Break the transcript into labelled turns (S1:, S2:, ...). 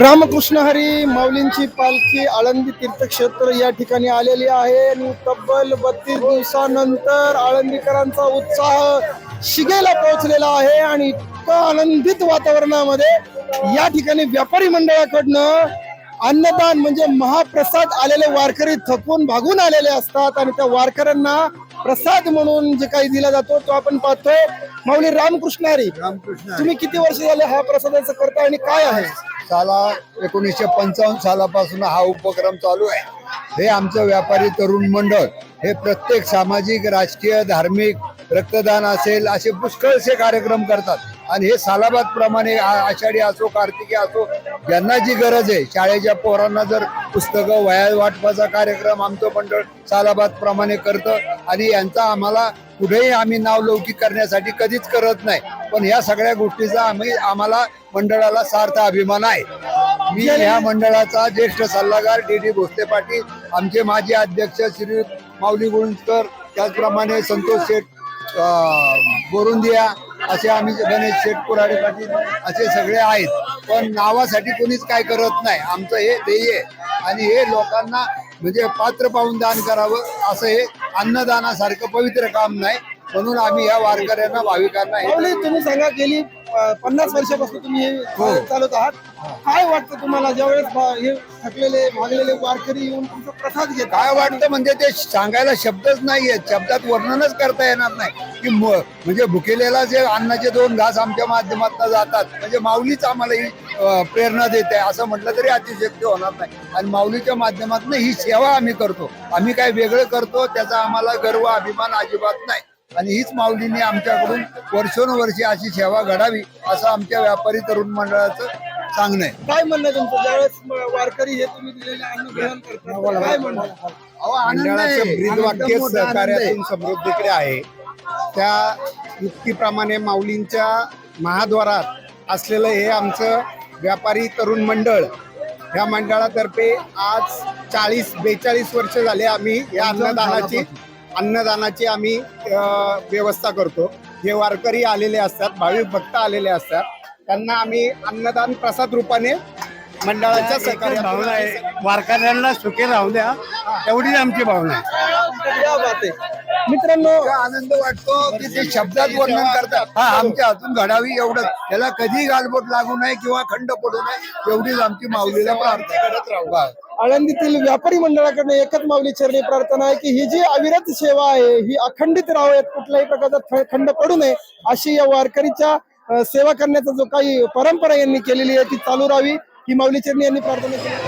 S1: रामकृष्ण हरी माऊलींची पालखी आळंदी तीर्थक्षेत्र या ठिकाणी आलेली आहे. आणि तब्बल बत्तीस दिवसानंतर आळंदीकरांचा उत्साह शिगेला पोहोचलेला आहे. आणि इतकं आनंदित वातावरणामध्ये या ठिकाणी व्यापारी मंडळाकडनं अन्नदान म्हणजे महाप्रसाद आलेले वारकरी थकून भागून आलेले असतात. आणि त्या वारकऱ्यांना प्रसाद म्हणून जे काही दिला जातो तो आपण पाहतोय. माऊली रामकृष्ण हरी
S2: रामकृष्ण
S1: तुम्ही किती वर्ष झाले हा प्रसादाचं करता आणि काय आहे?
S2: साला एकोणीसशे पंचावन्न सालापासून हा उपक्रम चालू आहे. हे आमचं व्यापारी तरुण मंडळ हे प्रत्येक सामाजिक राजकीय धार्मिक रक्तदान असेल असे पुष्कळसे कार्यक्रम करतात. आणि हे सालाबाद प्रमाणे आ- आषाढी असो कार्तिकी असो ज्यांना जी गरज आहे शाळेच्या पोरांना जर पुस्तकं वया वाटपाचा कार्यक्रम आमचं मंडळ सालाबाद प्रमाणे करतं आणि यांचा आम्हाला कुठेही आम्ही नाव लौकिक करण्यासाठी कधीच करत नाही. पण या सगळ्या गोष्टीचा आम्ही आम्हाला मंडळाला सार्थ अभिमान आहे. मी या मंडळाचा ज्येष्ठ सल्लागार डी डी भोसले पाटील आमचे माजी अध्यक्ष श्री माऊली गुळुंजकर त्याचप्रमाणे संतोष शेठ बोरुंदिया असे आम्ही गणेश शेठ कुराडे पाटील असे सगळे आहेत. पण नावासाठी कोणीच काय करत नाही. आमचं हे ध्येय आहे. आणि हे लोकांना म्हणजे पात्र पाहून दान करावं असं हे अन्नदानासारखं पवित्र काम नाही. म्हणून आम्ही या वारकऱ्यांना भाविकांना
S1: तुम्ही सांगा गेली पन्नास वर्षापासून तुम्ही हे
S2: हो.
S1: चालवत आहात. काय वाटतं तुम्हाला? ज्यावेळेस भा- हे थकलेले भागलेले वारकरी येऊन तुमचा प्रसाद घेतात.
S2: काय वाटतं म्हणजे ते सांगायला शब्दच नाहीये. शब्दात वर्णनच करता येणार नाही. की म- म्हणजे भुकेलेला जे अन्नाचे दोन घास आमच्या माध्यमातून जातात म्हणजे माऊलीच आम्हाला ही अं, प्रेरणा देते. असं म्हटलं तरी अतिशक्ती होणार नाही. आणि माऊलीच्या माध्यमातून ही सेवा आम्ही करतो. आम्ही काय वेगळं करतो त्याचा आम्हाला गर्व अभिमान अजिबात नाही. आणि हीच माऊलीने आमच्याकडून वर्षोनुवर्षे अशी सेवा घडावी असं आमच्या व्यापारी तरुण मंडळाचं सांगणं आहे
S1: काय म्हणणं आहे तुमचं ज्यावेळेस वारकरी हे तुम्ही दिलेले अन्न ग्रहण करतात काय म्हणणं आहे?
S2: अहो, आनंद आहे.
S3: मंडळाचं ब्रीदवाक्य
S2: एकदम मोठा आनंद आहे.
S3: सहकार्यातून समृद्धीकडे आहे त्या युक्तीप्रमाणे माऊलींच्या महाद्वारात असलेलं हे आमचं व्यापारी तरुण मंडळ या मंडळातर्फे आज चाळीस बेचाळीस वर्ष झाले आम्ही या अन्नदानाची अन्नदानाची आम्ही अ, व्यवस्था करतो. हे वारकरी आलेले असतात भाविक भक्त आलेले असतात त्यांना आम्ही अन्नदान प्रसाद रूपाने मंडळाच्या सहकार्यातून
S4: भावना आहे. वारकऱ्यांना सुखी राहू द्या. एवढीच आमची भावना आहे.
S1: क्या बात आहे मित्रांनो
S2: आनंद वाटतो की ते शब्दात वर्णन करतात. हा आमच्या हातून घडावी एवढंच. त्याला कधी गालबोट लागू नये किंवा खंड पडू नये एवढीच आमची माऊलीला प्रार्थना. करत राहू.
S1: आळंदीतील व्यापारी मंडळाकडनं एकच मावली चरणी प्रार्थना आहे की ही जी अविरत सेवा आहे ही अखंडित राहावेत कुठल्याही प्रकारचा खंड पडू नये अशी या वारकरीच्या सेवा करण्याचा जो काही परंपरा यांनी केलेली आहे ती चालू राहावी. ही माऊली चरणी यांनी प्रार्थना केली.